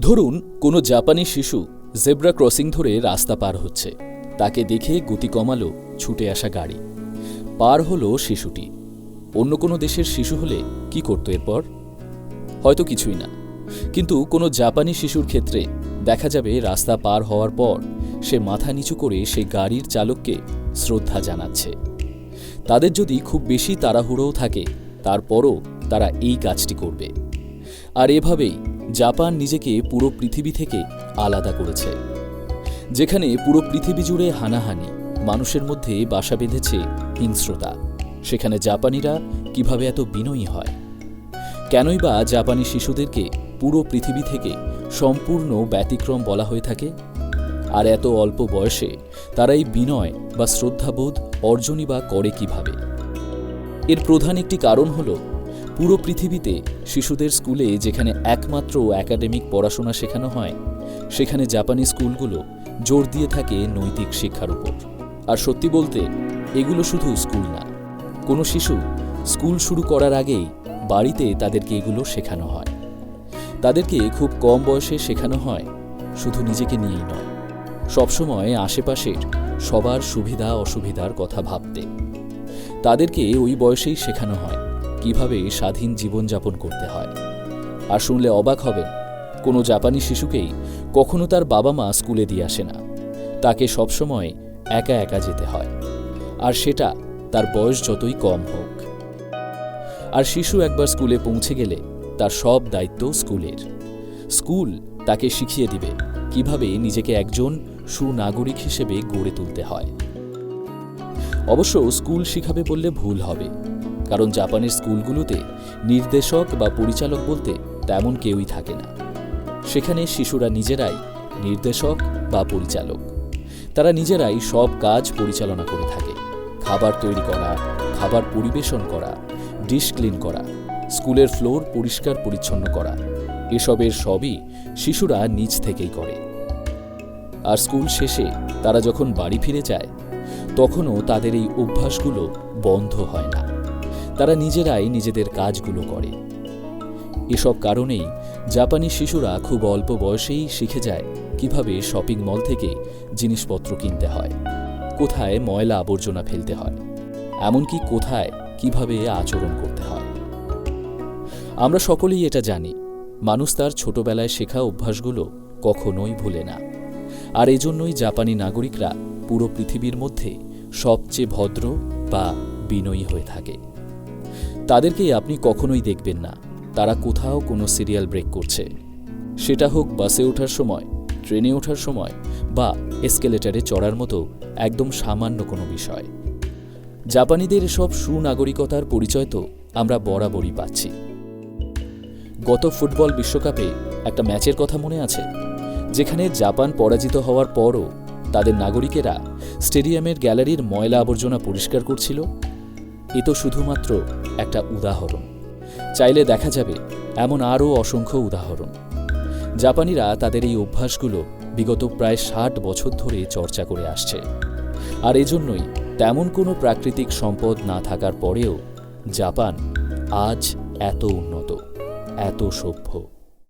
ধরুন, কোনো জাপানি শিশু জেব্রা ক্রসিং ধরে রাস্তা পার হচ্ছে। তাকে দেখে গতি কমালো ছুটে আসা গাড়ি। পার হলো শিশুটি। অন্য কোনো দেশের শিশু হলে কি করতো এরপর? হয়তো কিছুই না। কিন্তু কোনো জাপানি শিশুর ক্ষেত্রে দেখা যাবে রাস্তা পার হওয়ার পর সে মাথা নিচু করে সেই গাড়ির চালককে শ্রদ্ধা জানাচ্ছে। তাদের যদি খুব বেশি তাড়াহুড়োও থাকে, তারপরও তারা এই কাজটি করবে। আর এভাবেই জাপান নিজেকে পুরো পৃথিবী থেকে আলাদা করেছে। যেখানে পুরো পৃথিবী জুড়ে হানাহানি, মানুষের মধ্যে বাসা বেঁধেছে হিংস্রতা। সেখানে জাপানিরা কীভাবে এত বিনয়ী হয়? কেনই বা জাপানি শিশুদেরকে পুরো পৃথিবী থেকে সম্পূর্ণ ব্যতিক্রম বলা হয়ে থাকে? আর এত অল্প বয়সে তারা এই বিনয় বা শ্রদ্ধাবোধ অর্জনই বা করে কীভাবে? এর প্রধান একটি কারণ হল পুরো পৃথিবীতে শিশুদের স্কুলে যেখানে একমাত্র একাডেমিক পড়াশোনা শেখানো হয়, সেখানে জাপানি স্কুলগুলো জোর দিয়ে থাকে নৈতিক শিক্ষার উপর। আর সত্যি বলতে, এগুলো শুধু স্কুল না, কোনো শিশু স্কুল শুরু করার আগেই বাড়িতে তাদেরকে এগুলো শেখানো হয়। তাদেরকে খুব কম বয়সে শেখানো হয়, শুধু নিজেকে নিয়েই নয়, সবসময় আশেপাশের সবার সুবিধা অসুবিধার কথা ভাবতে। তাদেরকে ওই বয়সেই শেখানো হয়। কীভাবে স্বাধীন জীবনযাপন করতে হয়। আর শুনলে অবাক হবেন, কোনো জাপানি শিশুকেই কখনো তার বাবা মা স্কুলে দিয়ে আসে না। তাকে সবসময় একা একা যেতে হয়। আর সেটা তার বয়স যতই কম হোক। আর শিশু একবার স্কুলে পৌঁছে গেলে তার সব দায়িত্ব স্কুলের। স্কুল তাকে শিখিয়ে দিবে কীভাবে নিজেকে একজন সুনাগরিক হিসেবে গড়ে তুলতে হয়। অবশ্য স্কুল শিখাবে বললে ভুল হবে। কারণ জাপানের স্কুলগুলোতে নির্দেশক বা পরিচালক বলতে তেমন কেউই থাকে না। সেখানে শিশুরা নিজেরাই নির্দেশক বা পরিচালক। তারা নিজেরাই সব কাজ পরিচালনা করে থাকে। খাবার তৈরি করা, খাবার পরিবেশন করা, ডিশ ক্লিন করা, স্কুলের ফ্লোর পরিষ্কার পরিচ্ছন্ন করা, এসবের সবই শিশুরা নিজ থেকেই করে। আর স্কুল শেষে তারা যখন বাড়ি ফিরে যায়, তখনও তাদের এই অভ্যাসগুলো বন্ধ হয় না। তারা নিজেরাই নিজেদের কাজগুলো করে। এসব কারণেই জাপানি শিশুরা খুব অল্প বয়সেই শিখে যায় কীভাবে শপিং মল থেকে জিনিসপত্র কিনতে হয়, কোথায় ময়লা আবর্জনা ফেলতে হয়, এমনকি কোথায় কীভাবে আচরণ করতে হয়। আমরা সকলেই এটা জানি, মানুষ তার ছোটবেলায় শেখা অভ্যাসগুলো কখনোই ভুলে না। আর এজন্যই জাপানি নাগরিকরা পুরো পৃথিবীর মধ্যে সবচেয়ে ভদ্র বা বিনয়ী হয়ে থাকে। তাদেরকে আপনি কখনোই দেখবেন না। তারা কোথাও কোনো সিরিয়াল ব্রেক করছে। সেটা হোক বাসে ওঠার সময়, ট্রেনে ওঠার সময় বা এসকেলেটারে চড়ার মতো একদম সামান্য কোনো বিষয়। জাপানিদের এসব সুনাগরিকতার পরিচয় তো আমরা বরাবরই পাচ্ছি। গত ফুটবল বিশ্বকাপে একটা ম্যাচের কথা মনে আছে? যেখানে জাপান পরাজিত হওয়ার পরও তাদের নাগরিকেরা স্টেডিয়ামের গ্যালারির ময়লা আবর্জনা পরিষ্কার করছিল এ তো শুধুমাত্র একটা উদাহরণ। চাইলে দেখা যাবে এমন আরও অসংখ্য উদাহরণ। জাপানিরা তাদের এই অভ্যাসগুলো বিগত প্রায় ষাট বছর ধরে চর্চা করে আসছে। আর এজন্যই তেমন কোনো প্রাকৃতিক সম্পদ না থাকার পরেও জাপান আজ এত উন্নত, এত সভ্য।